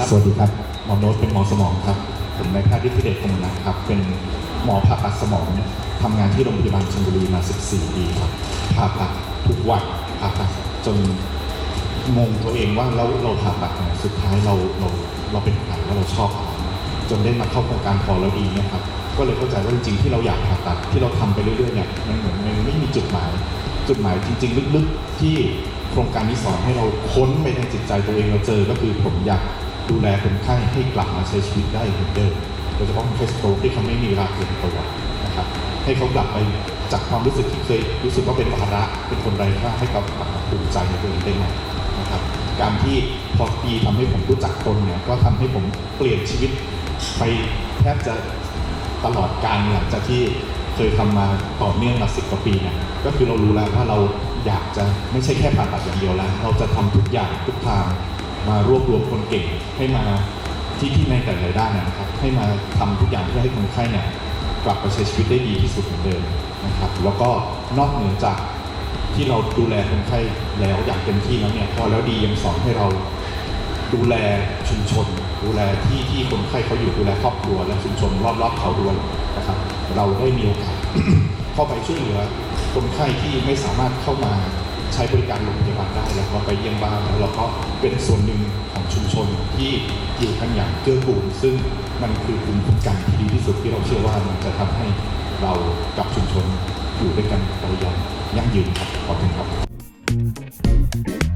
ครับ สวัสดีครับหมอโน้ตเป็นหมอสมองครับ ผมนายแพทย์ฤทธิเดชคงนะครับ เป็นหมอผ่าตัดสมองทำงานที่โรงพยาบาลชลบุรีมา 14 ปีครับ ผ่าตัดทุกวันผ่าตัดจนงงตัวเองว่าแล้วเราผ่าตัดเนี่ยสุดท้ายเราเราเราเป็นใครแล้วเราชอบอะไรจนได้มาเข้าโครงการพอแล้วดีเนะครับ ก็เลยเข้าใจว่าจริงๆที่เราอยากผ่าตัดที่เราทำไปเรื่อยๆเนี่ยมันเหมือนมันไม่มีจุดหมาย จุดหมายจริง ๆ ลึกๆที่โครงการนี้สอนให้เราค้นไปในจิตใจตัวเองเราเจอก็คือผมอยาก ดูแลคนไข้ให้กลับมาใช้ชีวิตได้เหมือนเดิมโดยเฉพาะคนเคสโตรกที่เขาไม่มีเวลาเตรียมตัวนะครับให้เขากลับไปจากความรู้สึกที่เคยรู้สึกว่าเป็นภาระเป็นคนไร้ค่าให้เขากลับมาภูมิใจในตัวเองได้ใหม่นะครับการที่พอปีทำให้ผมรู้จักตนเนี่ยก็ทำให้ผมเปลี่ยนชีวิตไปแทบจะตลอดการหลังจากที่เคยทำมาต่อเนื่องมาสิบกว่าปีเนี่ยก็คือเรารู้แล้วว่าเราอยากจะไม่ใช่แค่ผ่าตัดอย่างเดียวแล้ว เราจะทำทุกอย่างทุกทาง มารวบรวมคนเก่งให้มาที่ที่ในแต่ละด้านนะครับ ให้มาทำทุกอย่างเพื่อให้คนไข้เนี่ยกลับไปใช้ชีวิตได้ดีที่สุดเหมือนเดิมนะครับ แล้วก็นอกเหนือจากที่เราดูแลคนไข้แล้วอย่างเต็มที่แล้วเนี่ยพอแล้วดียังสอนให้เราดูแลชุมชน ดูแลที่ที่คนไข้เขาอยู่ดูแลครอบครัวและชุมชนรอบๆเขาด้วยนะครับ เราได้มีโอกาสเข้าไปช่วยเหลือคนไข้ที่ไม่สามารถเข้ามา ใช้บริการโรงพยาบาลได้แล้วก็ไปเยี่ยมบ้านแล้วเราก็เป็นส่วนหนึ่งของชุมชนที่อยู่กันอย่างเกื้อกูลซึ่งมันคือภูมิคุ้มกันที่ดีที่สุดที่เราเชื่อว่ามันจะทำให้เรากับชุมชนอยู่ด้วยกันไปอย่างยั่งยืนครับขอบคุณครับ